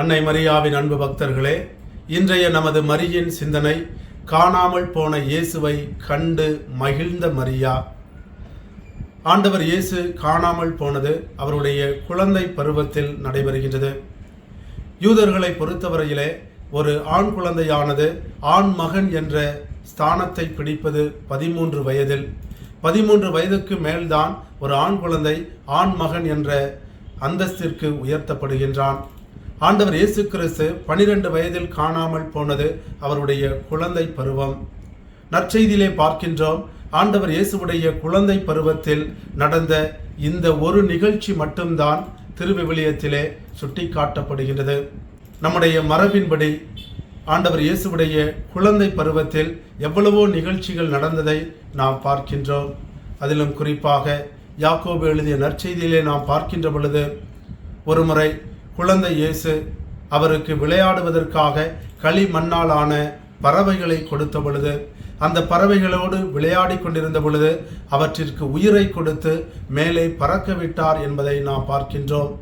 அன்னை மரியாவின் அன்பு பக்தர்களே இன்றைய நமது மரியின் சிந்தனை காணாமல் போன இயேசுவை கண்டு மகிழ்ந்த மரியா. ஆண்டவர் இயேசு காணாமல் போனது அவருடைய குழந்தை பருவத்தில் நடைபெறுகின்றது. யூதர்களை பொறுத்தவரையிலே ஒரு ஆண் குழந்தையானது ஆண் மகன் என்ற ஸ்தானத்தை பிடிப்பது பதிமூன்று வயதில். பதிமூன்று வயதுக்கு மேல்தான் ஒரு ஆண் குழந்தை ஆண் மகன் என்ற அந்தஸ்திற்கு உயர்த்தப்படுகின்றான். ஆண்டவர் இயேசு கிறிஸ்து பனிரெண்டு வயதில் காணாமல் போனது அவருடைய குழந்தை பருவம். நற்செய்தியிலே பார்க்கின்றோம் ஆண்டவர் இயேசுவுடைய குழந்தை பருவத்தில் நடந்த இந்த ஒரு நிகழ்ச்சி மட்டும்தான் திருவிவிலியத்திலே சுட்டிக்காட்டப்படுகின்றது. நம்முடைய மரபின்படி ஆண்டவர் இயேசுவுடைய குழந்தை பருவத்தில் எவ்வளவோ நிகழ்ச்சிகள் நடந்ததை நாம் பார்க்கின்றோம். அதிலும் குறிப்பாக யாக்கோபு எழுதிய நற்செய்தியிலே நாம் பார்க்கின்ற பொழுது ஒருமுறை குழந்தை இயேசு அவருக்கு விளையாடுவதற்காக களி ஆன பறவைகளை கொடுத்த பொழுது அந்த பறவைகளோடு விளையாடி கொண்டிருந்த பொழுது அவற்றிற்கு உயிரை கொடுத்து மேலே பறக்க விட்டார் என்பதை நாம் பார்க்கின்றோம்.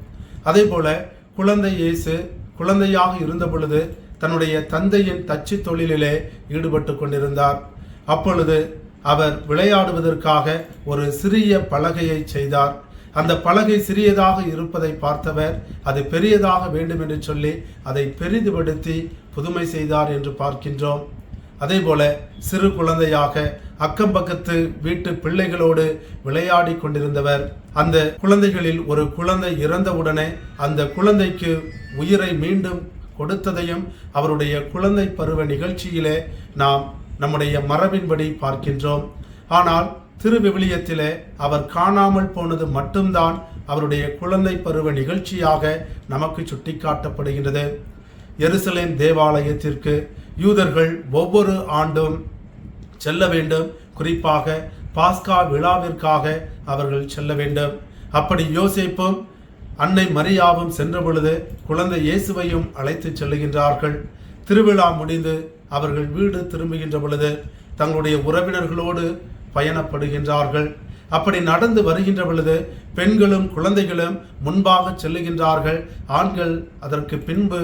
அதே போல குழந்தை இயேசு குழந்தையாக இருந்த பொழுது தன்னுடைய தந்தையின் தச்சு தொழிலிலே ஈடுபட்டு கொண்டிருந்தார். அப்பொழுது அவர் விளையாடுவதற்காக ஒரு சிறிய பலகையை செய்தார். அந்த பலகை சிறியதாக இருப்பதை பார்த்தவர் அது பெரியதாக வேண்டும் என்று சொல்லி அதை பெரிதுபடுத்தி புதுமை செய்தார் என்று பார்க்கின்றோம். அதேபோல சிறு குழந்தையாக அக்கம் பக்கத்து வீட்டு பிள்ளைகளோடு விளையாடி கொண்டிருந்தவர். அந்த குழந்தைகளில் ஒரு குழந்தை இறந்தவுடனே அந்த குழந்தைக்கு உயிரை மீண்டும் கொடுத்ததையும் அவருடைய குழந்தை பருவ நிகழ்ச்சியிலே நாம் நம்முடைய மரபின்படி பார்க்கின்றோம். ஆனால் திருவிவிலியத்திலே அவர் காணாமல் போனது மட்டும்தான் அவருடைய குழந்தை பருவ நிகழ்ச்சியாக நமக்கு சுட்டிக்காட்டப்படுகின்றது. எருசலேம் தேவாலயத்திற்கு யூதர்கள் ஒவ்வொரு ஆண்டும் செல்ல வேண்டும். குறிப்பாக பாஸ்கா விழாவிற்காக அவர்கள் செல்ல வேண்டும். அப்படி யோசிப்பும் அன்னை மரியாவும் சென்ற பொழுது குழந்தை இயேசுவையும் அழைத்து செல்லுகின்றார்கள். திருவிழா முடிந்து அவர்கள் வீடு திரும்புகின்ற பொழுது தங்களுடைய உறவினர்களோடு பயணப்படுகின்றார்கள். அப்படி நடந்து வருகின்ற பொழுது பெண்களும் குழந்தைகளும் முன்பாக செல்லுகின்றார்கள். ஆண்கள் அதற்கு பின்பு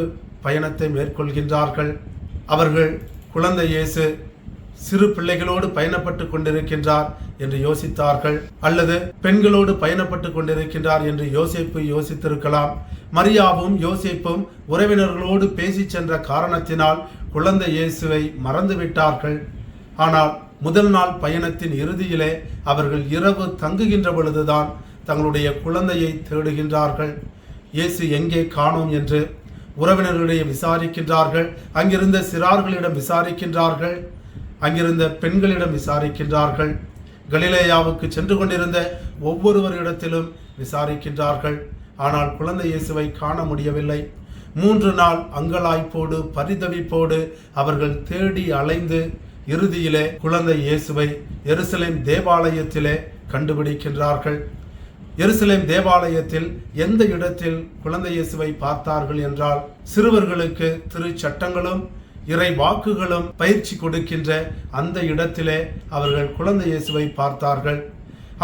பயணத்தை மேற்கொள்கின்றார்கள். அவர்கள் குழந்தை இயேசு சிறு பிள்ளைகளோடு பயணப்பட்டு கொண்டிருக்கின்றார் என்று யோசித்தார்கள். அல்லது பெண்களோடு பயணப்பட்டு கொண்டிருக்கின்றார் என்று யோசிப்பு யோசித்திருக்கலாம். மரியாவும் யோசிப்பும் உறவினர்களோடு பேசி சென்ற காரணத்தினால் குழந்தை இயேசுவை மறந்துவிட்டார்கள். ஆனால் முதல் நாள் பயணத்தின் இறுதியிலே அவர்கள் இரவு தங்குகின்ற பொழுதுதான் தங்களுடைய குழந்தையை தேடுகின்றார்கள். இயேசு எங்கே காணோம் என்று உறவினர்களிடையே விசாரிக்கின்றார்கள். அங்கிருந்த சிறார்களிடம் விசாரிக்கின்றார்கள். அங்கிருந்த பெண்களிடம் விசாரிக்கின்றார்கள். கலிலேயாவுக்கு சென்று கொண்டிருந்த ஒவ்வொருவரிடத்திலும் விசாரிக்கின்றார்கள். ஆனால் குழந்தை இயேசுவை காண முடியவில்லை. மூன்று நாள் அங்கலாய்ப்போடு பரிதவிப்போடு அவர்கள் தேடி அலைந்து இறுதியிலே குழந்தை இயேசுவை எருசலேம் தேவாலயத்திலே கண்டுபிடிக்கின்றார்கள். எருசலேம் தேவாலயத்தில் எந்த இடத்தில் குழந்தை இயேசுவை பார்த்தார்கள் என்றால் சிறுவர்களுக்கு திரு சட்டங்களும் இறை வாக்குகளும் பயிற்சி கொடுக்கின்ற அந்த இடத்திலே அவர்கள் குழந்தை இயேசுவை பார்த்தார்கள்.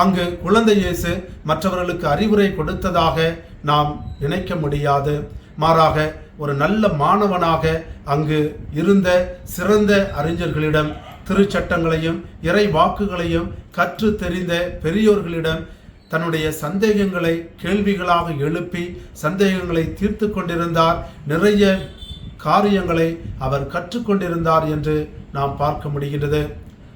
அங்கு குழந்தை இயேசு மற்றவர்களுக்கு அறிவுரை கொடுத்ததாக நாம் நினைக்க முடியாது. மாறாக ஒரு நல்ல மாணவனாக அங்கு இருந்த சிறந்த அறிஞர்களிடம் திருச்சட்டங்களையும் இறை வாக்குகளையும் கற்று தெரிந்த பெரியோர்களிடம் தன்னுடைய சந்தேகங்களை கேள்விகளாக எழுப்பி சந்தேகங்களை தீர்த்து கொண்டிருந்தார். நிறைய காரியங்களை அவர் கற்றுக்கொண்டிருந்தார் என்று நாம் பார்க்க முடிகின்றது.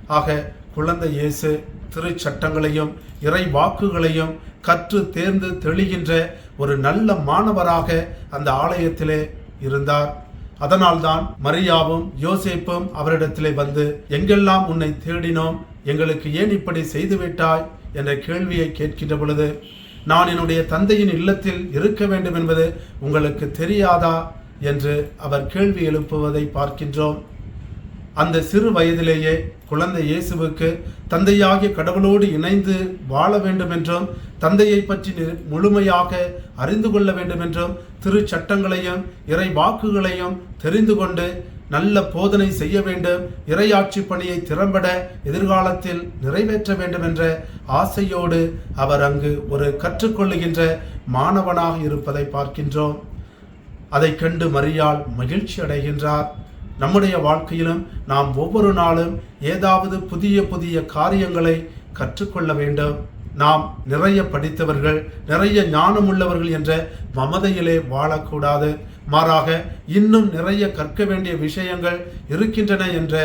ஆக குழந்தை இயேசு திருச்சட்டங்களையும் இறை வாக்குகளையும் கற்று தேர்ந்து தெளிகின்ற ஒரு நல்ல மாணவராக அந்த ஆலயத்திலே இருந்தார். அதனால்தான் மரியாவும் யோசேப்பும் அவரிடத்திலே வந்து எங்கெல்லாம் உன்னை தேடினோம் எங்களுக்கு ஏன் இப்படி செய்துவிட்டாய்? என்ற கேள்வியை கேட்கின்ற பொழுது நான் என்னுடைய தந்தையின் இல்லத்தில் இருக்க வேண்டும் என்பது உங்களுக்கு தெரியாதா? என்று அவர் கேள்வி எழுப்புவதை பார்க்கின்றோம். அந்த சிறு வயதிலேயே குழந்தை இயேசுவுக்கு தந்தையாகிய கடவுளோடு இணைந்து வாழ வேண்டும் என்றும் தந்தையை பற்றி நி- முழுமையாக அறிந்து கொள்ள வேண்டும் என்றும் திரு சட்டங்களையும் இறை வாக்குகளையும் தெரிந்து கொண்டு நல்ல போதனை செய்ய வேண்டும் இறையாட்சி பணியை திறம்பட எதிர்காலத்தில் நிறைவேற்ற வேண்டும் என்ற ஆசையோடு அவர் அங்கு ஒரு கற்றுக்கொள்ளுகின்ற மாணவனாக இருப்பதை பார்க்கின்றோம். அதை கண்டு மரியாள் மகிழ்ச்சி அடைகின்றார் நம்முடைய வாழ்க்கையிலும் நாம் ஒவ்வொரு நாளும் ஏதாவது புதிய புதிய காரியங்களை கற்றுக்கொள்ள வேண்டும். நாம் நிறைய படித்தவர்கள் நிறைய ஞானம் உள்ளவர்கள் என்ற மமதையிலே வாழக்கூடாது. மாறாக இன்னும் நிறைய கற்க வேண்டிய விஷயங்கள் இருக்கின்றன என்ற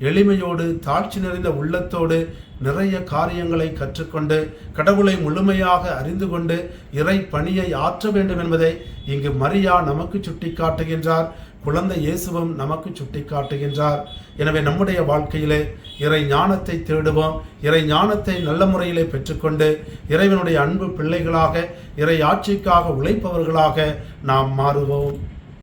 எளிமையோடு தாழ்ச்சி நிறைந்த உள்ளத்தோடு நிறைய காரியங்களை கற்றுக்கொண்டு கடவுளை முழுமையாக அறிந்து கொண்டு இறை பணியை ஆற்ற வேண்டும் என்பதை இங்கு மரியா நமக்கு சுட்டிக்காட்டுகின்றார். குழந்தை இயேசுவும் நமக்கு சுட்டிக்காட்டுகின்றார். எனவே நம்முடைய வாழ்க்கையிலே இறை ஞானத்தை தேடுவோம். இறை ஞானத்தை நல்ல முறையிலே பெற்றுக்கொண்டு இறைவனுடைய அன்பு பிள்ளைகளாக இறை ஆட்சிக்காக உழைப்பவர்களாக நாம் மாறுவோம்.